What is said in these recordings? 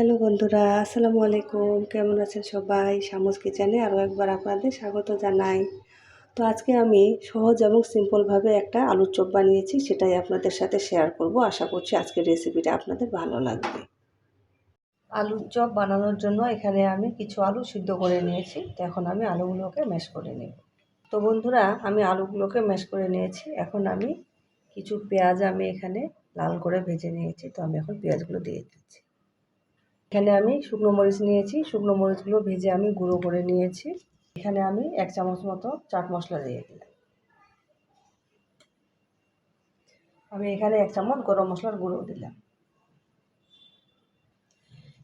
Hello বন্ধুরা, আসসালামু আলাইকুম। কেমন আছেন সবাই? শামুস কিচেনে আরও একবার আপনাদের স্বাগত জানাই। তো আজকে আমি সহজ এবং সিম্পলভাবে একটা আলুর চপ বানিয়েছি, সেটাই আপনাদের সাথে শেয়ার করব। আশা করছি আজকের রেসিপিটা আপনাদের ভালো লাগবে। আলুর চপ বানানোর জন্য এখানে আমি কিছু আলু সিদ্ধ করে নিয়েছি। তো এখন আমি আলুগুলোকে ম্যাশ করে নেব। তো বন্ধুরা, আমি আলুগুলোকে ম্যাশ করে নিয়েছি। এখন আমি কিছু পেঁয়াজ আমি এখানে লাল করে ভেজে নিয়েছি। তো আমি এখন পেঁয়াজগুলো দিয়ে দিচ্ছি। এখানে আমি শুকনো মরিচ নিয়েছি। শুকনো মরিচগুলো ভেজে আমি গুঁড়ো করে নিয়েছি। এখানে আমি এক চামচ মতো চাট মশলা দিয়ে দিলাম। আমি এখানে এক চামচ গরম মশলার গুঁড়ো দিলাম।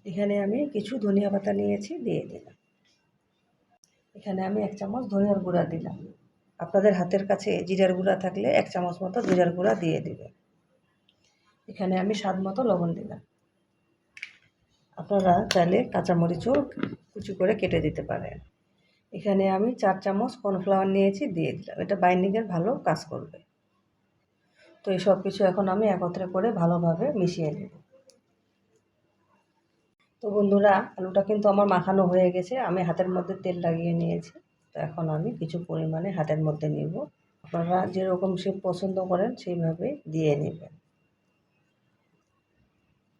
এখানে আমি কিছু ধনিয়া পাতা নিয়েছি, দিয়ে দিলাম। এখানে আমি এক চামচ ধনিয়ার গুঁড়া দিলাম। আপনাদের হাতের কাছে জিরার গুঁড়া থাকলে এক চামচ মতো জিরার গুঁড়া দিয়ে দিবেন। এখানে আমি স্বাদ মতো লবণ দিলাম। আপনারা চাইলে কাঁচামরিচও কুচি করে কেটে দিতে পারেন। এখানে আমি চার চামচ কর্নফ্লাওয়ার নিয়েছি, দিয়ে দিলাম। এটা বাইন্ডিংয়ের ভালো কাজ করবে। তো এই সব কিছু এখন আমি একত্রে করে ভালোভাবে মিশিয়ে নেব। তো বন্ধুরা, আলুটা কিন্তু আমার মাখানো হয়ে গেছে। আমি হাতের মধ্যে তেল লাগিয়ে নিয়েছি। তো এখন আমি কিছু পরিমাণে হাতের মধ্যে নিব। আপনারা যেরকম সে পছন্দ করেন, সেইভাবে দিয়ে নেবেন।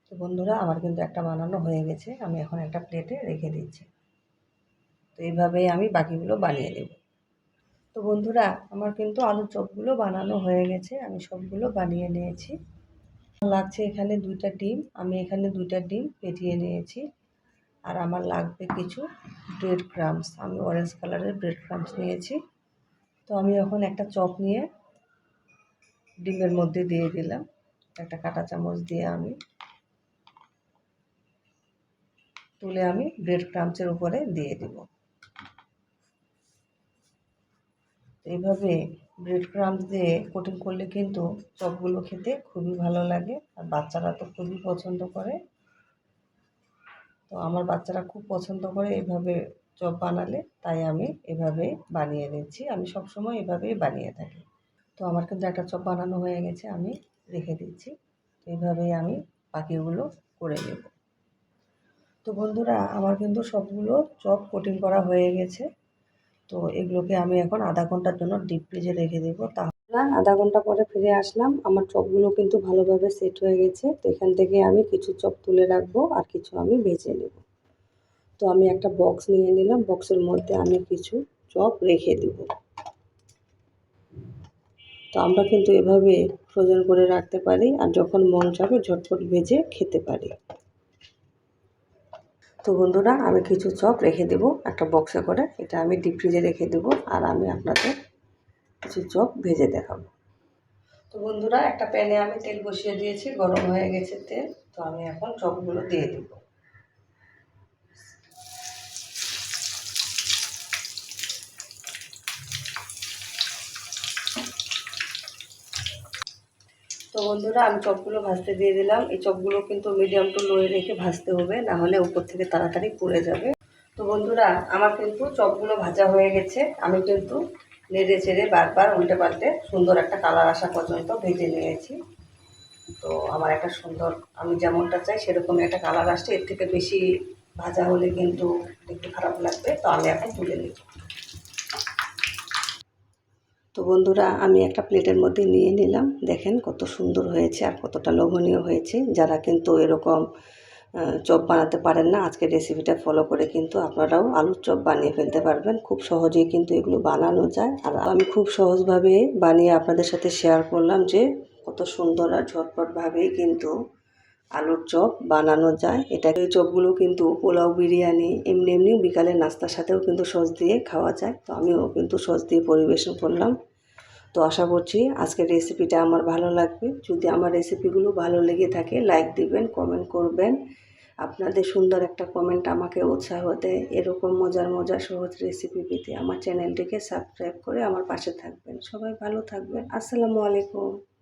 তো বন্ধুরা, আমার কিন্তু একটা বানানো হয়ে গেছে। আমি এখন একটা প্লেটে রেখে দিচ্ছি। তো এইভাবেই আমি বাকিগুলো বানিয়ে নেব। তো বন্ধুরা, আমার কিন্তু আলুর চপগুলো বানানো হয়ে গেছে। আমি সবগুলো বানিয়ে নিয়েছি। লাগছে এখানে দুইটা ডিম। আমি এখানে দুইটা ডিম পেটিয়ে নিয়েছি। আর আমার লাগবে কিছু ব্রেড ক্রামস আমি অরেঞ্জ কালারের ব্রেড ক্রামস নিয়েছি। তো আমি এখন একটা চপ নিয়ে ডিমের মধ্যে দিয়ে দিলাম। একটা কাঁটা চামচ দিয়ে আমি। তুলে আমি ব্রেড ক্রামসের উপরে দিয়ে দেব। এইভাবে ব্রেড ক্রামস দিয়ে কোটিং করলে কিন্তু চপগুলো খেতে খুবই ভালো লাগে আর বাচ্চারা তো খুবই পছন্দ করে। তো আমার বাচ্চারা খুব পছন্দ করে এভাবে চপ বানালে, তাই আমি এভাবে বানিয়ে নিচ্ছি। আমি সবসময় এভাবেই বানিয়ে থাকি। তো আমার কিন্তু একটা চপ বানানো হয়ে গেছে, আমি রেখে দিচ্ছি। এইভাবেই আমি বাকিগুলো করে নেব। তো বন্ধুরা, আমার কিন্তু সবগুলো চপ কোটিং করা হয়ে গেছে। তো এগুলোকে আমি এখন আধা ঘণ্টার জন্য ডিপ ফ্রিজে রেখে দেবো। তাহলে আধা ঘণ্টা পরে ফিরে আসলাম। আমার চপগুলো কিন্তু ভালোভাবে সেট হয়ে গেছে। তো এখান থেকে আমি কিছু চপ তুলে রাখব আর কিছু আমি ভেজে নেব। তো আমি একটা বক্স নিয়ে নিলাম। বক্সের মধ্যে আমি কিছু চপ রেখে দেব। তো আমরা কিন্তু এভাবে ফ্রোজেন করে রাখতে পারি। আর যখন মন চাবে, ঝটপট ভেজে খেতে পারি। তো বন্ধুরা, আমি কিছু চপ রেখে দেব, একটা বক্সে করে। এটা আমি ডিপ ফ্রিজে রেখে দেব আর আমি আপনাদের কিছু চপ ভেজে দেখাবো। তো বন্ধুরা, একটা প্যানে আমি তেল বসিয়ে দিয়েছি, গরম হয়ে গেছে তেল। তো আমি এখন চপগুলো দিয়ে দেব। তো বন্ধুরা, আমি চপগুলো ভাজতে দিয়ে দিলাম। এই চপগুলো কিন্তু মিডিয়াম টু লোয়ে রেখে ভাজতে হবে, না হলে উপর থেকে তাড়াতাড়ি পুড়ে যাবে। তো বন্ধুরা, আমার কিন্তু চপগুলো ভাজা হয়ে গেছে। আমি কিন্তু নেড়ে চেড়ে বারবার উল্টে পাল্টে সুন্দর একটা কালার আসা পর্যন্ত ভেজে নিয়েছি। তো আমার একটা সুন্দর, আমি যেমনটা চাই সেরকমই একটা কালার আসছে। এর থেকে বেশি ভাজা হলে কিন্তু একটু খারাপ লাগবে। তো আমি এখন তুলে নিই তো বন্ধুরা, আমি একটা প্লেটের মধ্যে নিয়ে নিলাম। দেখেন কত সুন্দর হয়েছে আর কতটা লোভনীয় হয়েছে। যারা কিন্তু এরকম চপ বানাতে পারেন না, আজকের রেসিপিটা ফলো করে কিন্তু আপনারাও আলুর চপ বানিয়ে ফেলতে পারবেন। খুব সহজেই কিন্তু এগুলো বানানো যায়। আর আমি খুব সহজভাবে বানিয়ে আপনাদের সাথে শেয়ার করলাম যে, কত সুন্দর আর ঝটপটভাবেই কিন্তু আলুর চপ বানানো যায়। এটা এই চপগুলো কিন্তু পোলাও বিরিয়ানি, এমনি এমনি বিকালে নাস্তার সাথেও কিন্তু সস দিয়ে খাওয়া যায়। তো আমিও কিন্তু সস দিয়ে পরিবেশন করলাম। তো আশা করছি আজকের রেসিপিটা আমার ভালো লাগবে। যদি আমার রেসিপিগুলো ভালো লেগে থাকে লাইক দিবেন কমেন্ট করবেন। আপনাদের সুন্দর একটা কমেন্ট আমাকে উৎসাহ দেয়। এরকম মজার মজার, সহজ রেসিপি পেতে আমার চ্যানেলটিকে সাবস্ক্রাইব করে আমার পাশে থাকবেন। সবাই ভালো থাকবেন। আসসালামু আলাইকুম।